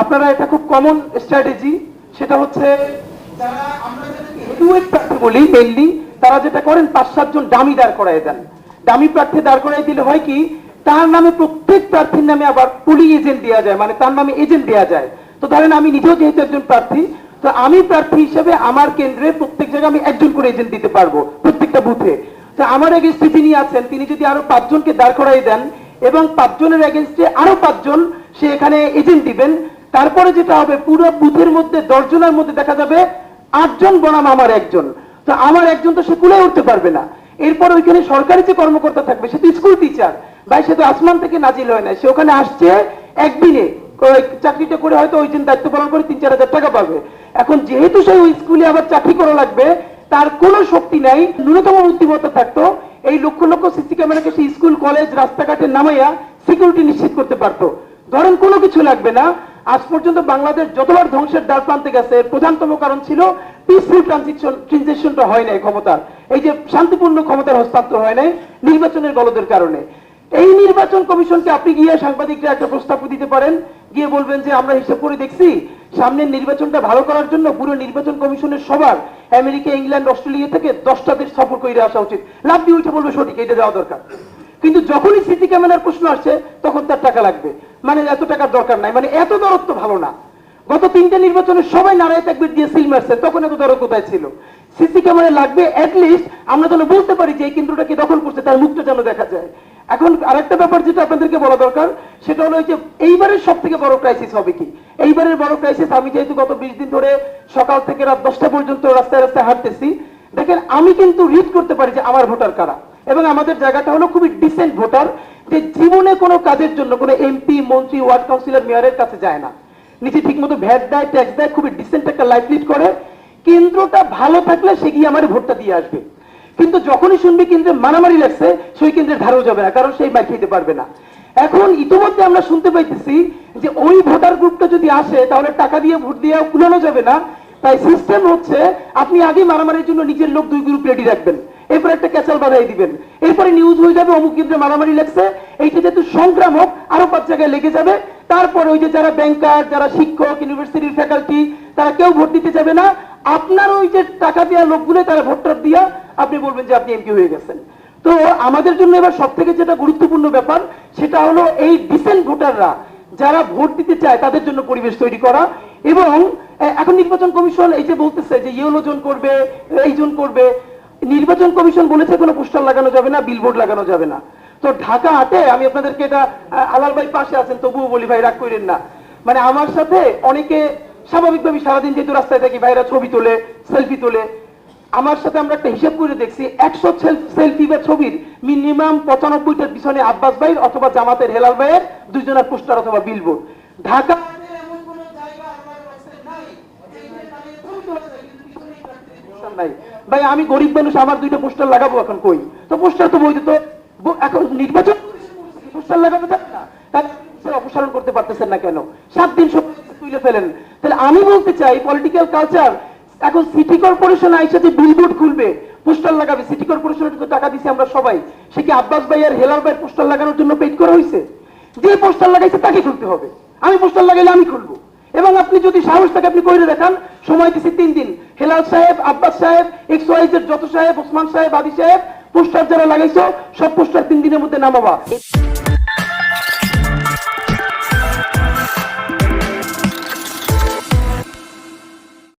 আপনারা এটা খুব কমন স্ট্র্যাটেজি সেটা হচ্ছে বলি মেনলি তারা যেটা করেন, পাঁচ সাতজন ডামি দাঁড় করায় দেন। ডামি প্রার্থী দাঁড় করাই দিলে হয় কি, তার নামে প্রত্যেক প্রার্থীর নামে আবার পুলি এজেন্ট দেওয়া যায় মানে তার নামে এজেন্ট দেওয়া যায়। তো ধরেন আমি নিজেও যেহেতু একজন প্রার্থী, তো আমি প্রার্থী হিসেবে আমার কেন্দ্রে প্রত্যেক জায়গায় আমি একজন করে এজেন্ট দিতে পারব, প্রত্যেকটা বুথে তো আমার এগেনস্টে যিনি আছেন, তিনি যদি আরও পাঁচজনকে দাঁড় করাই দেন, এবং পাঁচজনের এগেনস্টে আরও পাঁচজন সে এখানে এজেন্ট দিবেন তারপরে যেটা হবে, পুরো বুথের মধ্যে, দশজনের মধ্যে দেখা যাবে আটজন বনাম আমার একজন। তো আমার একজন তো সে কুলে উঠতে পারবে না। এরপর ওইখানে সরকারি যে কর্মকর্তা থাকবে, সে তো স্কুল টিচার ভাই, সে তো আসমান থেকে নাজিল হয় না। সে ওখানে আসছে একদিনে। চাকরিটা করে হয়তো ওই দিন দায়িত্ব পালন করে তিন, চার হাজার টাকা পাবে। এখন যেহেতু সে ওই স্কুলে আবার চাকরি করা লাগবে, তার কোনো শক্তি নাই। ন্যূনতম বুদ্ধিমত্তা থাকতো। এই লক্ষ লক্ষ সিসি ক্যামেরাকে সে স্কুল, কলেজ, রাস্তাঘাটে নামাইয়া সিকিউরিটি নিশ্চিত করতে পারতো। ধরেন কোনো কিছু লাগবে না। আজ পর্যন্ত বাংলাদেশ যতবার ধ্বংসের দ্বার প্রান্তে গেছে এর প্রধানতম কারণ ছিল পিসফুল ট্রানজিশন ট্রানজিশনটা হয় নাই ক্ষমতার। এই যে শান্তিপূর্ণ ক্ষমতার হস্তান্তর হয় নাই নির্বাচনের গলদের কারণে। এই নির্বাচন কমিশনকে আপনি গিয়ে সাংবাদিকরা একটা প্রস্তাব দিতে পারেন, গিয়ে বলবেন যে আমরা হিসাব করে দেখছি, সামনের নির্বাচনটা ভালো করার জন্য পুরো নির্বাচন কমিশনের সবার, আমেরিকা, ইংল্যান্ড, অস্ট্রেলিয়া থেকে দশটা দেশ সফর করে আসা উচিত। লাভ দিয়ে উঠে বলবে সঠিক, এটা যাওয়া দরকার। কিন্তু যখনই সিসি ক্যামেরার প্রশ্ন আসছে, তখন তার টাকা লাগবে। মানে এত টাকার দরকার নাই মানে এত দরত্ব ভালো না। গত তিনটে নির্বাচনে সবাই নারায় তাকবির দিয়ে সিল মারছে, তখন এত দর কোথায় ছিল? সিসি ক্যামেরা লাগবে লিস্ট আমরা যেন বলতে পারি যে এই কেন্দ্রটাকে দখল করছে, তার মুখটা যেন দেখা যায়। এখন আরেকটা ব্যাপার যেটা আপনাদেরকে বলা দরকার, সেটা হলো যে এইবারের সব থেকে বড় ক্রাইসিস হবে কি? এইবারের বড় ক্রাইসিস আমি যেহেতু গত বিশ দিন ধরে সকাল থেকে রাত দশটা পর্যন্ত রাস্তায় রাস্তায় হাঁটতেছি, দেখেন আমি কিন্তু রিড করতে পারি যে আমার ভোটার কারা। এবং আমাদের জায়গাটা হলো খুবই ডিসেন্ট ভোটার, যে জীবনে কোনো কাজের জন্য কোনো এমপি মন্ত্রী, ওয়ার্ড কাউন্সিলর, মেয়রের কাছে যায় না। নিজে ঠিক মতো ভ্যাট দেয়, ট্যাক্স দেয়, খুবই ডিসেন্ট একটা লাইফ লিড করে। কেন্দ্রটা ভালো থাকলে সে গিয়ে আমার ভোটটা দিয়ে আসবে। কিন্তু যখনই শুনবে কেন্দ্রে মারামারি লাগছে, সেই কেন্দ্রের ধারেও যাবে না, কারণ সেই মাই খেতে পারবে না। এখন ইতিমধ্যে আমরা শুনতে পাইতেছি যে ওই ভোটার গ্রুপটা যদি আসে, তাহলে টাকা দিয়ে ভোট দিয়ে কুলানো যাবে না। তাই সিস্টেম হচ্ছে, আপনি আগে মারামারির জন্য নিজের লোক দুই গ্রুপ রেডি রাখবেন। এরপর একটা ক্যাচাল বাধাই দিবেন। এরপরে নিউজ হয়ে যাবে, অমুক কেন্দ্রে মারামারি লাগছে এইটা যেহেতু সংগ্রাম হোক, আরও পাঁচ জায়গায় লেগে যাবে। তারপর ওই যে যারা ব্যাংকার যারা শিক্ষক ইউনিভার্সিটির ফ্যাকাল্টি তারা কেউ ভোট দিতে যাবে না। আপনার ওই যে টাকা দেওয়া লোকগুলো, তারা ভোটটা দিয়া আপনি বলবেন যে আপনি এমপি হয়ে গেছেন। তো আমাদের জন্য এবার সব থেকে যেটা গুরুত্বপূর্ণ ব্যাপার, সেটা হলো এই ডিসেন্ট ভোটাররা, যারা ভোট দিতে চায়, তাদের জন্য পরিবেশ তৈরি করা এবং এখন নির্বাচন কমিশন এই যে বলতেছে যে ইয়েলো জোন করবে, এই জোন করবে। নির্বাচন কমিশন বলেছে কোনো পোস্টার লাগানো যাবে না বিলবোর্ড লাগানো যাবে না। তো ঢাকা হাটে আমি আপনাদেরকে এটা আলাল ভাই পাশে আছেন, তবুও বলি ভাই, রাগ করেন না। মানে আমার সাথে অনেকে স্বাভাবিকভাবে সারাদিন যেহেতু রাস্তায় থাকি, ভাইরা ছবি তোলে সেলফি তোলে। আমার সাথে আমরা একটা হিসাব করে দেখছি, একশো সেলফি বা ছবির মিনিমাম পঁচানব্বইটার পিছনে আব্বাস ভাইয়ের অথবা জামাতের হেলাল ভাইয়ের দুজনের পোস্টার অথবা বিলবোর্ড ঢাকা পোস্টার নাই। ভাই, আমি গরিব মানুষ, আমার দুইটা পোস্টার লাগাবো এখন কই? তো পোস্টার তো বই ব- এখন নির্বাচন পোস্টার লাগানো যাবে না? অপসারণ করতে পারতেছেন না কেন? সাত দিন সময় তুলে ফেলেন। তাহলে আমি বলতে চাই পলিটিক্যাল কালচার এখন সিটি কর্পোরেশন যে বিলবোর্ড খুলবে, পোস্টার লাগাবে সিটি কর্পোরেশনের তো টাকা দিছি আমরা সবাই। সে কি আব্বাস ভাই আর ভাই পোস্টার লাগানোর জন্য করা হয়েছে যে পোস্টার লাগাইছে তাকে খুলতে হবে। আমি পোস্টার লাগাইলে আমি খুলবো। এবং আপনি যদি সাহস থাকে, আপনি করে দেখান, সময় দিচ্ছি তিন দিন। হেলাল সাহেব, আব্বাস সাহেব এক্স ওয়াইজের যত সাহেব, ওসমান সাহেব, আদি সাহেব, পোস্টার যারা লাগাইছো, সব পোস্টার তিন দিনের মধ্যে নামাবা।